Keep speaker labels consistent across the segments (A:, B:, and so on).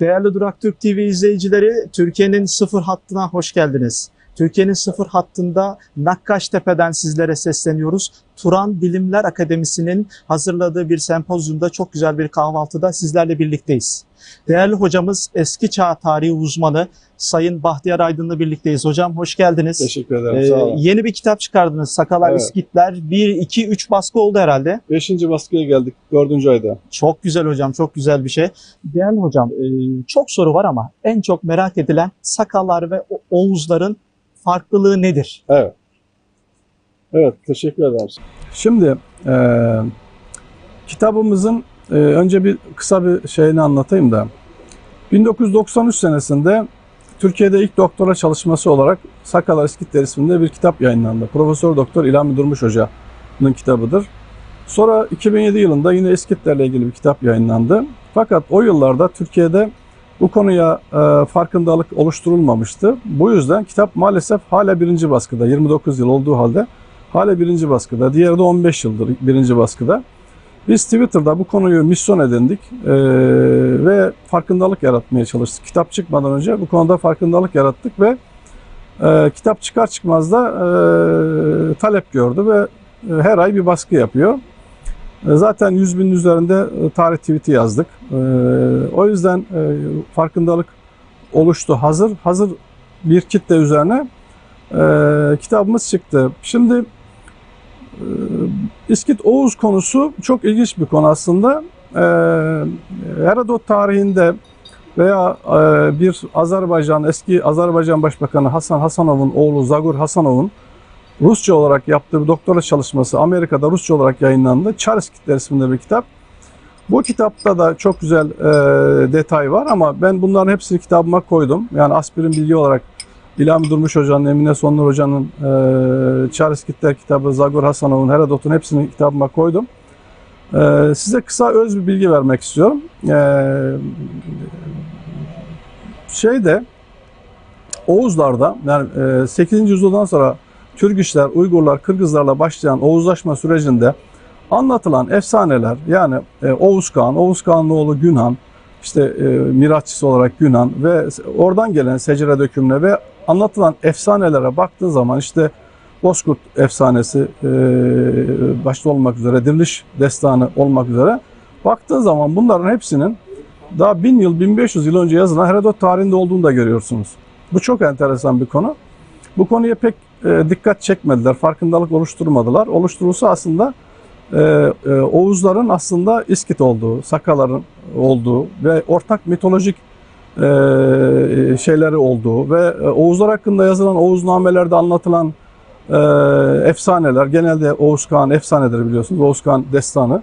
A: Değerli Durak Türk TV izleyicileri, Türkiye'nin sıfır hattına hoş geldiniz. Türkiye'nin sıfır hattında Nakkaştepe'den sizlere sesleniyoruz. Turan Bilimler Akademisi'nin hazırladığı bir sempozyumda çok güzel bir kahvaltıda sizlerle birlikteyiz. Değerli hocamız eski çağ tarihi uzmanı Sayın Bahtiyar Aydın'la birlikteyiz. Hocam hoş geldiniz.
B: Teşekkür ederim.
A: Ee,
B: Sağ olun.
A: yeni bir kitap çıkardınız. Sakalar
B: Evet.
A: İskitler. 1, 2, 3 baskı oldu herhalde.
B: Beşinci baskıya geldik. Dördüncü ayda.
A: Çok güzel hocam, çok güzel bir şey. Değerli hocam, e, çok soru var ama en çok merak edilen sakallar ve Oğuzların farklılığı nedir?
B: Evet. Evet. Teşekkür ederim. Şimdi e, kitabımızın e, önce bir kısa bir şeyini anlatayım da. 1993 senesinde Türkiye'de ilk doktora çalışması olarak Sakalar İskitler isminde bir kitap yayınlandı. Profesör Doktor İlhami Durmuş Hoca'nın kitabıdır. Sonra 2007 yılında yine İskitlerle ilgili bir kitap yayınlandı. Fakat o yıllarda Türkiye'de bu konuya e, farkındalık oluşturulmamıştı. Bu yüzden kitap maalesef hala birinci baskıda. 29 yıl olduğu halde hala birinci baskıda. Diğeri de 15 yıldır birinci baskıda. Biz Twitter'da bu konuyu misyon edindik e, ve farkındalık yaratmaya çalıştık. Kitap çıkmadan önce bu konuda farkındalık yarattık ve e, kitap çıkar çıkmaz da e, talep gördü ve e, her ay bir baskı yapıyor. E, Zaten 100 binin üzerinde e, tarih tweet'i yazdık. E, O yüzden farkındalık oluştu. Hazır hazır bir kitle üzerine kitabımız çıktı. Şimdi İskit Oğuz konusu çok ilginç bir konu aslında. Herodot tarihinde veya bir Azerbaycan, eski Azerbaycan Başbakanı Hasan Hasanov'un oğlu Zagur Hasanov'un Rusça olarak yaptığı bir doktora çalışması Amerika'da Rusça olarak yayınlandı. Charles Kitler isminde bir kitap. Bu kitapta da çok güzel e, detay var ama ben bunların hepsini kitabıma koydum. Yani aspirin bilgi olarak İlhami Durmuş Hoca'nın, Emine Sonlu Hoca'nın, e, Charles Kitler kitabı, Zagor Hasanov'un, Herodot'un hepsini kitabıma koydum. E, size kısa öz bir bilgi vermek istiyorum. E, şeyde Oğuzlar'da yani e, 8. yüzyıldan sonra Türk işler, Uygurlar, Kırgızlarla başlayan Oğuzlaşma sürecinde anlatılan efsaneler yani e, Oğuz Kağan, Oğuz Kağan'ın oğlu Günhan, işte e, olarak Günhan ve oradan gelen secere dökümüne ve anlatılan efsanelere baktığın zaman işte Bozkurt efsanesi e, başta olmak üzere, Diriliş Destanı olmak üzere baktığın zaman bunların hepsinin daha 1000 yıl, 1500 yıl önce yazılan Herodot tarihinde olduğunu da görüyorsunuz. Bu çok enteresan bir konu. Bu konuya pek e, dikkat çekmediler, farkındalık oluşturmadılar. Oluşturulsa aslında e, e, Oğuzların aslında İskit olduğu, Sakaların olduğu ve ortak mitolojik şeyleri olduğu ve Oğuzlar hakkında yazılan Oğuznamelerde anlatılan efsaneler, genelde Oğuz Kağan efsanedir biliyorsunuz, Oğuz Kağan destanı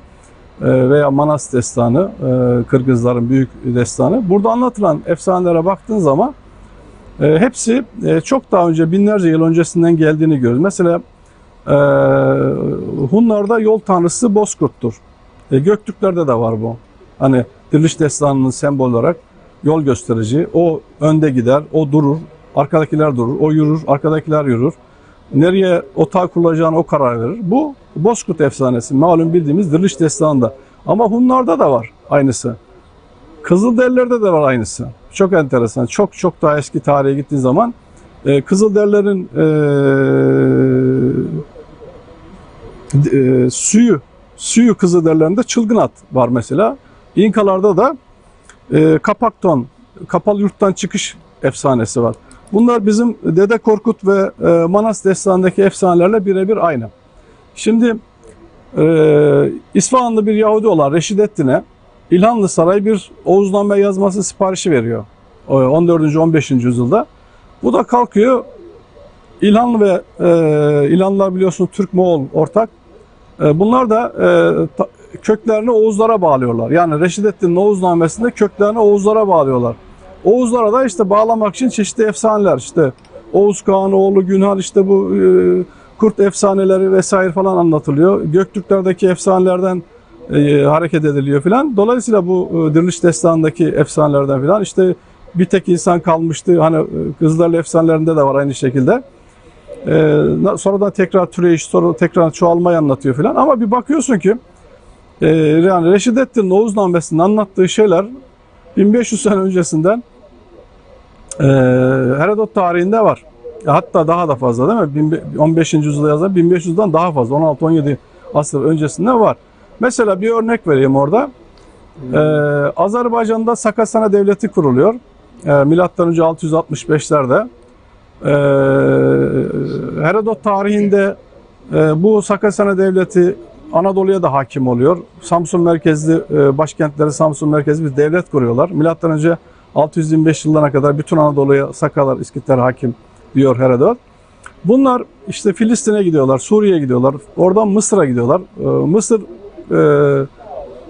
B: veya Manas destanı, Kırgızların büyük destanı. Burada anlatılan efsanelere baktığın zaman e, hepsi e, çok daha önce binlerce yıl öncesinden geldiğini görüyoruz. Mesela e, Hunlarda yol tanrısı Bozkurt'tur. E, Göktürklerde de var bu. Hani Diriliş Destanı'nın sembol olarak yol gösterici. O önde gider, o durur, arkadakiler durur, o yürür, arkadakiler yürür. Nereye otağı kurulacağını o karar verir. Bu Bozkurt efsanesi, malum bildiğimiz Diriliş Destanı'nda. Ama Hunlarda da var aynısı. Kızılderililerde de var aynısı. Çok enteresan. Çok çok daha eski tarihe gittiğin zaman e, Kızılderililerin e, e, suyu suyu Kızılderililerinde çılgın at var mesela. İnkalarda da e, Kapakton, kapalı yurttan çıkış efsanesi var. Bunlar bizim Dede Korkut ve e, Manas destanındaki efsanelerle birebir aynı. Şimdi e, İsfahanlı bir Yahudi olan Reşidettin'e İlhanlı Saray bir Oğuzname yazması siparişi veriyor. E, 14. 15. yüzyılda. Bu da kalkıyor İlhanlı ve e, İlhanlılar biliyorsunuz Türk-Moğol ortak. E, bunlar da e, ta- köklerini Oğuzlara bağlıyorlar. Yani Reşidettin'in Oğuznamesinde köklerini Oğuzlara bağlıyorlar. Oğuzlara da işte bağlamak için çeşitli efsaneler işte Oğuz Kağan oğlu Günhan işte bu e, kurt efsaneleri vesaire falan anlatılıyor. Göktürklerdeki efsanelerden e, hareket ediliyor filan. Dolayısıyla bu e, Diriliş Destanı'ndaki efsanelerden filan işte bir tek insan kalmıştı. Hani e, Kızılderili efsanelerinde de var aynı şekilde. Sonradan tekrar türeyiş, sonra tekrar çoğalmayı anlatıyor filan. Ama bir bakıyorsun ki yani Reşidettin Oğuznamesi'nin anlattığı şeyler 1500 sene öncesinden e, Herodot tarihinde var. Hatta daha da fazla değil mi? Bin- 15. yüzyılda yazan 1500'den daha fazla. 16-17 asır öncesinde var. Mesela bir örnek vereyim orada. Ee, Azerbaycan'da Sakasana Devleti kuruluyor. Ee, Milattan önce 665'lerde. Ee, Herodot tarihinde e, bu Sakasana Devleti Anadolu'ya da hakim oluyor. Samsun merkezli e, başkentleri Samsun merkezli bir devlet kuruyorlar. Milattan önce 625 yıllarına kadar bütün Anadolu'ya Sakalar, İskitler hakim diyor Herodot. Bunlar işte Filistin'e gidiyorlar, Suriye'ye gidiyorlar, oradan Mısır'a gidiyorlar. Ee, Mısır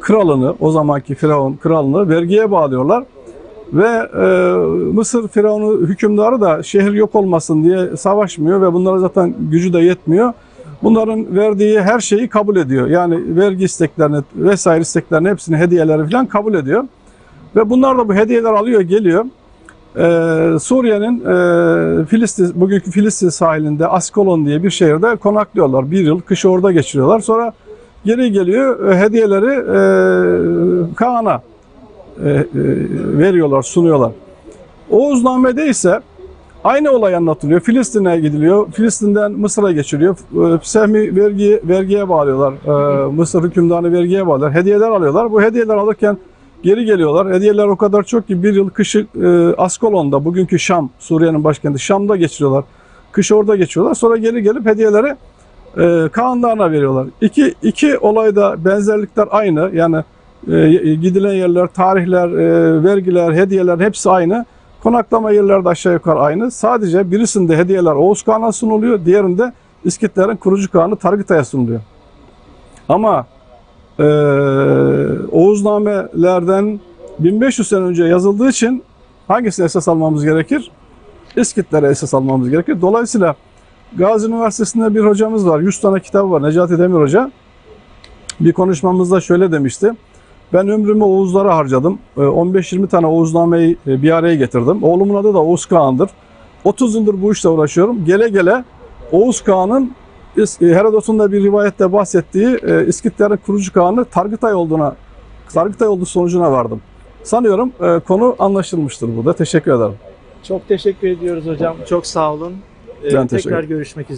B: kralını, o zamanki Firavun kralını vergiye bağlıyorlar. Ve e, Mısır Firavunu hükümdarı da şehir yok olmasın diye savaşmıyor ve bunlara zaten gücü de yetmiyor. Bunların verdiği her şeyi kabul ediyor. Yani vergi isteklerini vesaire isteklerini hepsini hediyeleri falan kabul ediyor. Ve bunlar da bu hediyeler alıyor geliyor. Ee, Suriye'nin e, Filistin, bugünkü Filistin sahilinde Askolon diye bir şehirde konaklıyorlar. Bir yıl kışı orada geçiriyorlar. Sonra geri geliyor e, hediyeleri e, Kaan'a e, e, veriyorlar, sunuyorlar. Oğuzname'de ise aynı olay anlatılıyor. Filistin'e gidiliyor. Filistin'den Mısır'a geçiliyor. E, Sehmi vergi, vergiye bağlıyorlar. E, Mısır hükümdarını vergiye bağlıyorlar. Hediyeler alıyorlar. Bu hediyeler alırken geri geliyorlar. Hediyeler o kadar çok ki bir yıl kışı e, Askolon'da, bugünkü Şam, Suriye'nin başkenti Şam'da geçiriyorlar. Kışı orada geçiyorlar. Sonra geri gelip hediyeleri e, Kaan Dağı'na veriyorlar. İki, iki olayda benzerlikler aynı. Yani e, gidilen yerler, tarihler, e, vergiler, hediyeler hepsi aynı. Konaklama yerleri de aşağı yukarı aynı. Sadece birisinde hediyeler Oğuz Kağan'a sunuluyor. Diğerinde İskitlerin kurucu Kağan'ı Targıtay'a sunuluyor. Ama e, Oğuznamelerden 1500 sene önce yazıldığı için hangisine esas almamız gerekir? İskitlere esas almamız gerekir. Dolayısıyla Gazi Üniversitesi'nde bir hocamız var. 100 tane kitabı var. Necati Demir Hoca. Bir konuşmamızda şöyle demişti. Ben ömrümü Oğuzlara harcadım. Ee, 15-20 tane Oğuzname'yi e, bir araya getirdim. Oğlumun adı da Oğuz Kağan'dır. 30 yıldır bu işle uğraşıyorum. Gele gele Oğuz Kağan'ın e, Herodot'un da bir rivayette bahsettiği e, İskitlerin kurucu Kağan'ı Targıtay olduğuna Targıtay olduğu sonucuna vardım. Sanıyorum konu anlaşılmıştır burada. Teşekkür ederim.
A: Çok teşekkür ediyoruz hocam. Çok sağ olun. Ee,
B: Ben
A: tekrar görüşmek üzere.